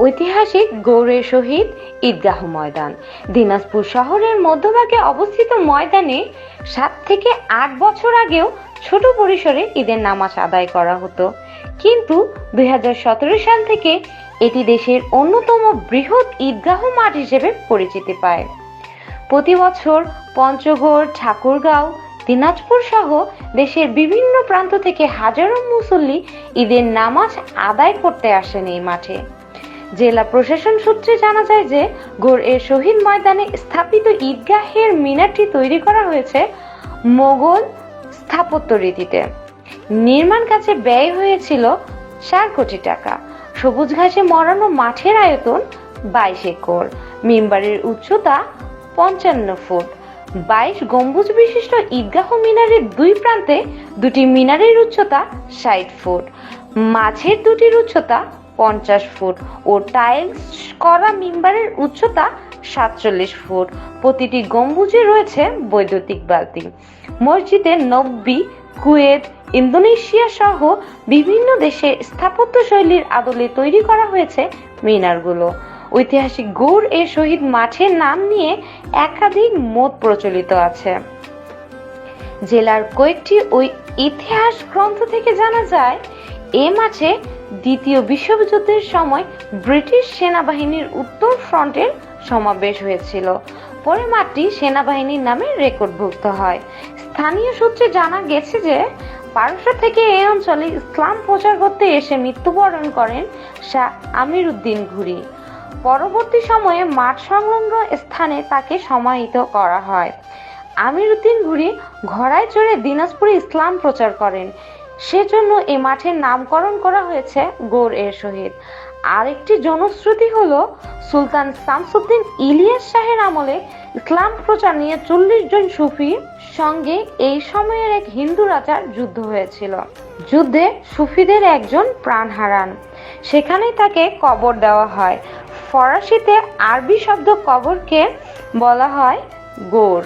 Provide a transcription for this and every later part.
ঐতিহাসিক গৌড়ের শহীদ ঈদগাহ ময়দান। দিনাজপুর শহরের মধ্যভাগে অবস্থিত ময়দানে সাত থেকে আট বছর আগেও ছোট পরিসরে ঈদের নামাজ আদায় করা হতো। কিন্তু দুই হাজার সতেরো সাল থেকে এটি দেশের অন্যতম বৃহৎ ঈদগাহ মাঠ হিসেবে পরিচিতি পায়। প্রতি বছর পঞ্চগড়, ঠাকুরগাঁও, দিনাজপুর সহ দেশের বিভিন্ন প্রান্ত থেকে হাজারো মুসল্লি ঈদের নামাজ আদায় করতে আসেন এই মাঠে। জেলা প্রশাসন সূত্রে জানা যায় যে গোর এর শহীদ ময়দানে স্থাপিত ঈদগাহের মিনারটি তৈরি করা হয়েছে মোগল স্থাপত্য রীতিতে। নির্মাণ কাজে ব্যয় হয়েছিল চার কোটি টাকা। সবুজ ঘাসে মরানো মাঠের আয়তন বাইশ একর। মেম্বারের উচ্চতা পঞ্চান্ন ফুট। বাইশ গম্বুজ বিশিষ্ট ঈদগাহ মিনারের দুই প্রান্তে দুটি মিনারের উচ্চতা ষাট ফুট। মাঝের দুটির উচ্চতা পঞ্চাশ ফুট। ও টাইলস করা মিম্বারের উচ্চতা সাতচল্লিশ ফুট। প্রতিটি গম্বুজে রয়েছে বৈদ্যুতিক বালতি। মসজিদে নব্বী, কুয়েত, ইন্দোনেশিয়া সহ বিভিন্ন দেশের স্থাপত্য শৈলীর আদলে তৈরি করা হয়েছে মিনারগুলো। ঐতিহাসিক গৌড় এর শহীদ মাঠের নাম নিয়ে একাধিক মত প্রচলিত আছে। জেলার কয়েকটি ওই ইতিহাস গ্রন্থ থেকে জানা যায়, এ মাঠে দ্বিতীয় বিশ্বযুদ্ধের সময় ব্রিটিশ সেনাবাহিনীর উত্তর ফ্রন্টের সমাবেশ হয়েছিল। পরে মাঠটি সেনাবাহিনীর নামে রেকর্ডভুক্ত হয়। স্থানীয় সূত্রে জানা গেছে যে পারস্য থেকে এই অঞ্চলে ইসলাম প্রচার করতে এসে মৃত্যুবরণ করেন শাহ আমির উদ্দিন ঘুরি। পরবর্তী সময়ে মাঠ সংলগ্ন স্থানে তাকে সমাহিত করা হয়। আমির উদ্দিন ঘুরি ঘোড়ায় চড়ে দিনাজপুরে ইসলাম প্রচার করেন। সেজন্য এ মাঠের নামকরণ করা হয়েছে গোর এর শহীদ আরেকটি জনশ্রুতি হলো, সুলতান শামসুদ্দিন ইলিয়াস শাহের আমলে ইসলাম প্রচার নিয়ে চল্লিশ জন সুফির সঙ্গে এই সময়ের এক হিন্দু রাজার যুদ্ধ হয়েছিল। যুদ্ধে সুফিদের একজন প্রাণ হারান। সেখানেই তাকে কবর দেওয়া হয়। ফরাসিতে আরবি শব্দ কবরকে বলা হয় গোর।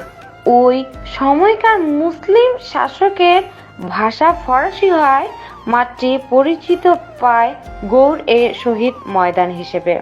ওই সময়কার মুসলিম শাসকের ভাষা ফরাসি হয় মাতৃ পরিচিত পায় গৌড় এর শহীদ ময়দান হিসেবে।